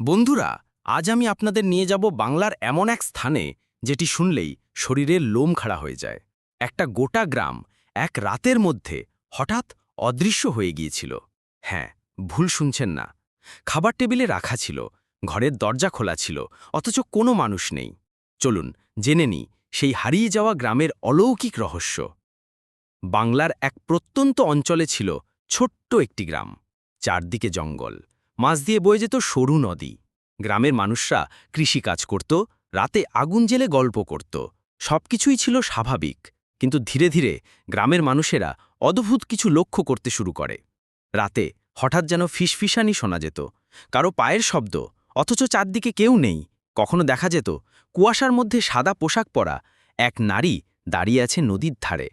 বন্ধুরা, আজ আমি আপনাদের নিয়ে যাব বাংলার এমন এক স্থানে যেটি শুনলেই শরীরের লোম খাড়া হয়ে যায়। একটা গোটা গ্রাম এক রাতের মধ্যে হঠাৎ অদৃশ্য হয়ে গিয়েছিল। হ্যাঁ ভুল শুনছেন না। খাবার টেবিলে রাখা ছিল, ঘরের দরজা খোলা ছিল, অথচ কোনো মানুষ নেই। চলুন, জেনে নি সেই হারিয়ে যাওয়া গ্রামের অলৌকিক রহস্য। বাংলার এক প্রত্যন্ত অঞ্চলে ছিল ছোট্ট একটি গ্রাম, চারদিকে জঙ্গল। মাছ দিয়ে বয়ে যেত সরু নদী। গ্রামের মানুষরা কৃষিকাজ করত, রাতে আগুন জেলে গল্প করত। সবকিছুই ছিল স্বাভাবিক, কিন্তু ধীরে ধীরে গ্রামের মানুষেরা অদ্ভুত কিছু লক্ষ্য করতে শুরু করে। রাতে হঠাৎ যেন ফিসফিসানি শোনা যেত, কারও পায়ের শব্দ, অথচ চারদিকে কেউ নেই। কখনো দেখা যেত কুয়াশার মধ্যে সাদা পোশাক পরা এক নারী দাঁড়িয়ে আছে নদীর ধারে।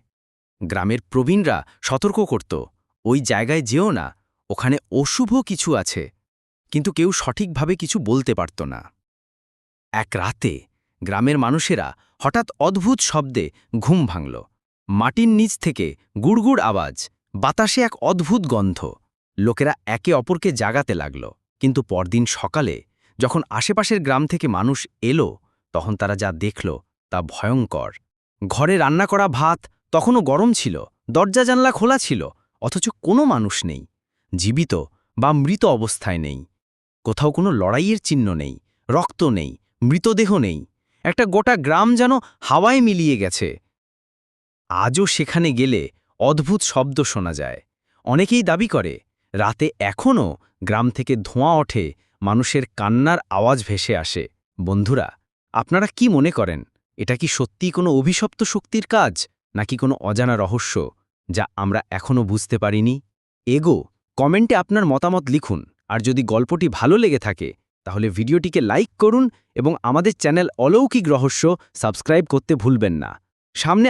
গ্রামের প্রবীণরা সতর্ক করত, ওই জায়গায় যেও না, ওখানে অশুভ কিছু আছে। কিন্তু কেউ সঠিকভাবে কিছু বলতে পারত না। এক রাতে গ্রামের মানুষেরা হঠাৎ অদ্ভুত শব্দে ঘুম ভাঙল। মাটির নিচ থেকে গুড়গুড় আওয়াজ, বাতাসে এক অদ্ভুত গন্ধ। লোকেরা একে অপরকে জাগাতে লাগল। কিন্তু পরদিন সকালে যখন আশেপাশের গ্রাম থেকে মানুষ এলো, তখন তারা যা দেখল তা ভয়ঙ্কর। ঘরে রান্না করা ভাত তখনও গরম ছিল, দরজা জানলা খোলা ছিল, অথচ কোনো মানুষ নেই। জীবিত বা মৃত অবস্থায় নেই। কোথাও কোনো লড়াইয়ের চিহ্ন নেই, রক্ত নেই, মৃতদেহ নেই। একটা গোটা গ্রাম যেন হাওয়ায় মিলিয়ে গেছে। আজও সেখানে গেলে অদ্ভুত শব্দ শোনা যায়। অনেকেই দাবি করে, রাতে এখনও গ্রাম থেকে ধোঁয়া ওঠে, মানুষের কান্নার আওয়াজ ভেসে আসে। বন্ধুরা, আপনারা কি মনে করেন, এটা কি সত্যিই কোনো অভিশপ্ত শক্তির কাজ, নাকি কোনো অজানা রহস্য, যা আমরা এখনও বুঝতে পারিনি? এগো, কমেন্টে আপনার মতামত লিখুন। আর যদি গল্পটি ভালো লেগে থাকে, তাহলে ভিডিওটিকে লাইক করুন এবং আমাদের চ্যানেল অলৌকিক রহস্য সাবস্ক্রাইব করতে ভুলবেন না। সামনে